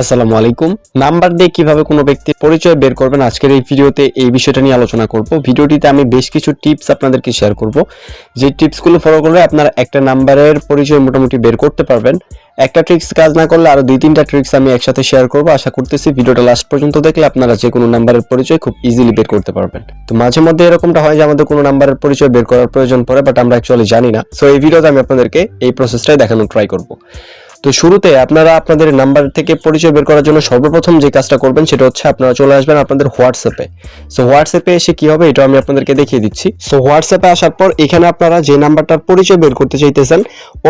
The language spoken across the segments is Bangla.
আসসালামু আলাইকুম। নাম্বার দিয়ে কীভাবে কোনো ব্যক্তির পরিচয় বের করবেন আজকের এই ভিডিওতে এই বিষয়টা নিয়ে আলোচনা করব। ভিডিওটিতে আমি বেশ কিছু টিপস আপনাদেরকে শেয়ার করব। যে টিপসগুলো ফলো করলে আপনারা একটা নাম্বারের পরিচয় মোটামুটি বের করতে পারবেন। একটা ট্রিক্স কাজ না করলে আরও দুই, তিনটা ট্রিক্স আমি একসাথে শেয়ার করব। আশা করতেছি ভিডিওটা লাস্ট পর্যন্ত দেখলে আপনারা যে কোনো নাম্বারের পরিচয় খুব ইজিলি বের করতে পারবেন। তো মাঝে মধ্যে এরকমটা হয় যে আমাদের কোনো নাম্বারের পরিচয় বের করার প্রয়োজন পড়ে বাট আমরা অ্যাকচুয়ালি জানি না। সো এই ভিডিওতে আমি আপনাদেরকে এই প্রসেসটাই দেখানোর ট্রাই করব। তো শুরুতে আপনারা আপনাদের নাম্বার থেকে পরিচয় বের করার জন্য সর্বপ্রথম যে কাজটা করবেন সেটা হচ্ছে আপনারা চলে আসবেন আপনাদের হোয়াটসঅ্যাপে। সো হোয়াটসঅ্যাপে এসে কি হবে এটা আমি আপনাদেরকে দেখিয়ে দিচ্ছি। সো হোয়াটসঅ্যাপে আসার পর এখানে আপনারা যে নাম্বারটার পরিচয় বের করতে চাইতেছেন,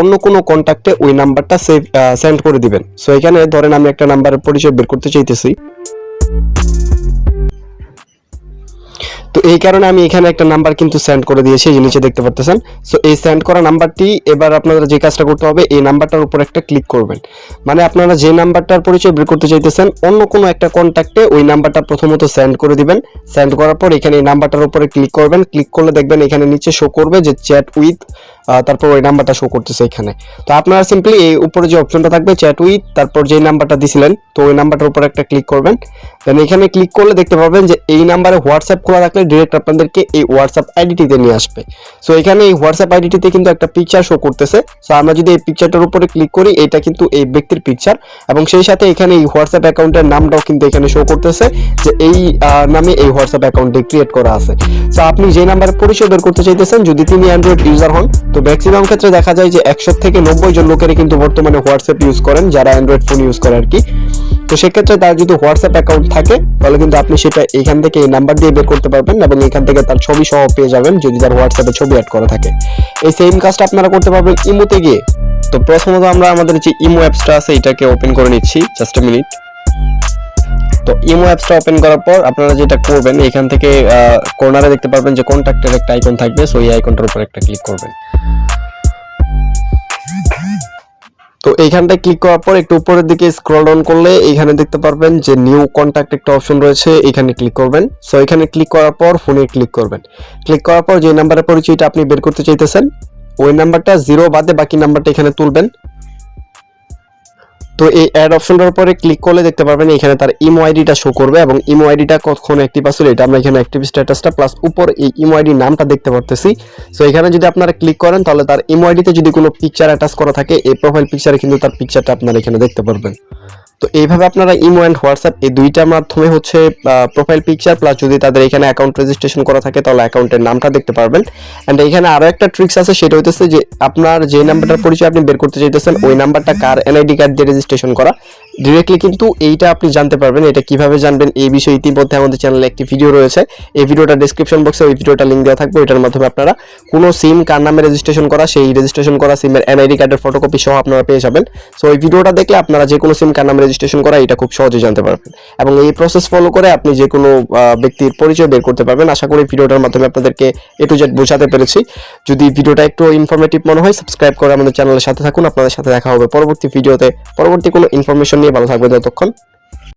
অন্য কোনো কন্ট্যাক্টে ওই নাম্বারটা সেভ সেন্ড করে দিবেন। সো এখানে ধরেন আমি একটা নাম্বারের পরিচয় বের করতে চাইতেছি। তো এই কারণে আমি এখানে একটা নাম্বার কিন্তু সেন্ড করে দিয়েছি যে নিচে দেখতে পারতেছেন। সো এই সেন্ড করা নাম্বারটি এবার আপনারা যে কাজটা করতে হবে, এই নাম্বারটার উপর একটা ক্লিক করবেন। মানে আপনারা যে নাম্বারটার পরিচয় বের করতে চাইতেছেন, অন্য কোনো একটা কন্ট্যাক্টে ওই নাম্বারটা প্রথমত সেন্ড করে দিবেন। সেন্ড করার পর এখানে এই নাম্বারটার উপরে ক্লিক করবেন। ক্লিক করলে দেখবেন এখানে নিচে শো করবে যে চ্যাট উইথ তারপর ওই নাম্বারটা শো করতেছে এখানে। তো আপনারা সিম্পলি এই উপরে যে অপশনটা থাকবে চ্যাট উইথ তারপর যে নাম্বারটা দিছিলেন, তো ওই নাম্বারটার উপর একটা ক্লিক করবেন। দেন এখানে ক্লিক করলে দেখতে পাবেন যে এই নাম্বারে হোয়াটসঅ্যাপ খোলা থাকলে ডিরেক্ট আপনাদেরকে এই হোয়াটসঅ্যাপ আইডিটিতে নিয়ে আসবে। সো এখানে এই হোয়াটসঅ্যাপ আইডিটিতে কিন্তু একটা পিকচার শো করতেছে। সো আমরা যদি এই পিকচারটার উপরে ক্লিক করি, এটা কিন্তু এই ব্যক্তির পিকচার এবং সেই সাথে এখানে এই হোয়াটসঅ্যাপ অ্যাকাউন্টের নামটাও কিন্তু এখানে শো করতেছে যে এই নামে এই হোয়াটসঅ্যাপ অ্যাকাউন্টটি ক্রিয়েট করা আছে। সো আপনি যে নাম্বারে পরিচয় বের করতে চাইতেছেন, যদি তিনি অ্যান্ড্রয়েড ইউজার হন, তো ম্যাক্সিমাম ক্ষেত্রে দেখা যায় যে একশো থেকে নব্বই জন লোকেরই কিন্তু বর্তমানে হোয়াটসঅ্যাপ ইউজ করেন, যারা অ্যান্ড্রয়েড ফোন ইউজ করে আর কি তো সেক্ষেত্রে তার যদি হোয়াটসঅ্যাপ অ্যাকাউন্ট থাকে, তাহলে কিন্তু আপনি সেটা এখান থেকে এই নাম্বার দিয়ে বের করতে পারবেন এবং এখান থেকে তার ছবি সহ পেয়ে যাবেন যদি তার হোয়াটসঅ্যাপে ছবি অ্যাড করা থাকে। এই সেম কাজটা আপনারা করতে পারবেন ইমোতে গিয়ে। তো প্রথমত আমরা আমাদের যে ইমো অ্যাপসটা আছে, এটাকে ওপেন করে নিচ্ছি জাস্ট এ মিনিট তো ইমো অ্যাপসটা ওপেন করার পর আপনারা যেটা করবেন, এখান থেকে কর্নারে দেখতে পারবেন যে কন্ট্যাক্টের একটা আইকন থাকবে সো এই আইকনটার উপর একটা ক্লিক করবেন। তো এইখানটায় ক্লিক করার পর একটু উপরের দিকে স্ক্রল ডাউন করলে এখানে দেখতে পারবেন যে নিউ কন্ট্যাক্ট একটা অপশন রয়েছে, এখানে ক্লিক করবেন। সো এখানে ক্লিক করার পর ফোনে ক্লিক করবেন। ক্লিক করার পর যে নাম্বারের পরিচয়টা আপনি বের করতে চাইতেছেন, ওই নাম্বারটা জিরো বাদে বাকি নাম্বারটা এখানে তুলবেন। তো এই অ্যাড অপশনটার উপরে ক্লিক করলে দেখতে পারবেন এখানে তার ইমো আইডিটা শো করবে এবং ইমো আইডিটা কখন অ্যাক্টিভ আসলে এটা আমরা এখানে অ্যাক্টিভ স্ট্যাটাসটা প্লাস উপর এই ইমো আইডি নামটা দেখতে পারতেছি। সো এখানে যদি আপনারা ক্লিক করেন তাহলে তার ইমো আইডিতে যদি কোনো পিকচার অ্যাটাচ করা থাকে, এই প্রোফাইল পিকচারে কিন্তু তার পিকচারটা আপনারা এখানে দেখতে পারবেন। তো এইভাবে আপনারা ইমো অ্যান্ড হোয়াটসঅ্যাপ এই দুইটার মাধ্যমে হচ্ছে প্রোফাইল পিকচার প্লাস যদি তাদের এখানে অ্যাকাউন্ট রেজিস্ট্রেশন করা থাকে তাহলে অ্যাকাউন্টের নামটা দেখতে পারবেন। অ্যান্ড এখানে আরও একটা ট্রিক্স আছে, সেটা হইতেছে যে আপনার যে নাম্বারটার পরিচয় আপনি বের করতে চাইতেছেন, ওই নাম্বারটা কার এনআইডি কার্ড দিয়ে রেজিস্ট্রেশন করা। ডিরেক্টলি কিন্তু এইটা আপনি জানতে পারবেন, এটা কীভাবে জানবেন এই বিষয়ে ইতিমধ্যে আমাদের চ্যানেলে একটি ভিডিও রয়েছে। এই ভিডিওটা ডিসক্রিপশন বক্সে ওই ভিডিওটা লিঙ্ক দেওয়া থাকবে এটার মাধ্যমে আপনারা কোনো সিম কার নামে রেজিস্ট্রেশন করা, সেই রেজিস্ট্রেশন করা সিমের এনআইডি কার্ডের ফটোকপি সহ আপনারা পেয়ে যাবেন। সো এই ভিডিওটা দেখলে আপনারা যে কোনো সিম কার নামে রেজিস্ট্রেশন করা, এটা খুব সহজে জানতে পারবেন। এবং এই প্রসেস ফলো করে আপনি যে কোনো ব্যক্তির পরিচয় বের করতে পারবেন। আশা করি ভিডিওটার মাধ্যমে আপনাদেরকে এ টু জেড বোঝাতে পেরেছি। যদি ভিডিওটা একটু ইনফরমেটিভ মনে হয় সাবস্ক্রাইব করে আমাদের চ্যানেলের সাথে থাকুন। আপনাদের সাথে দেখা হবে পরবর্তী ভিডিওতে পরবর্তী কোনো ইনফরমেশন নিয়ে ভালো থাকবেন ততক্ষণ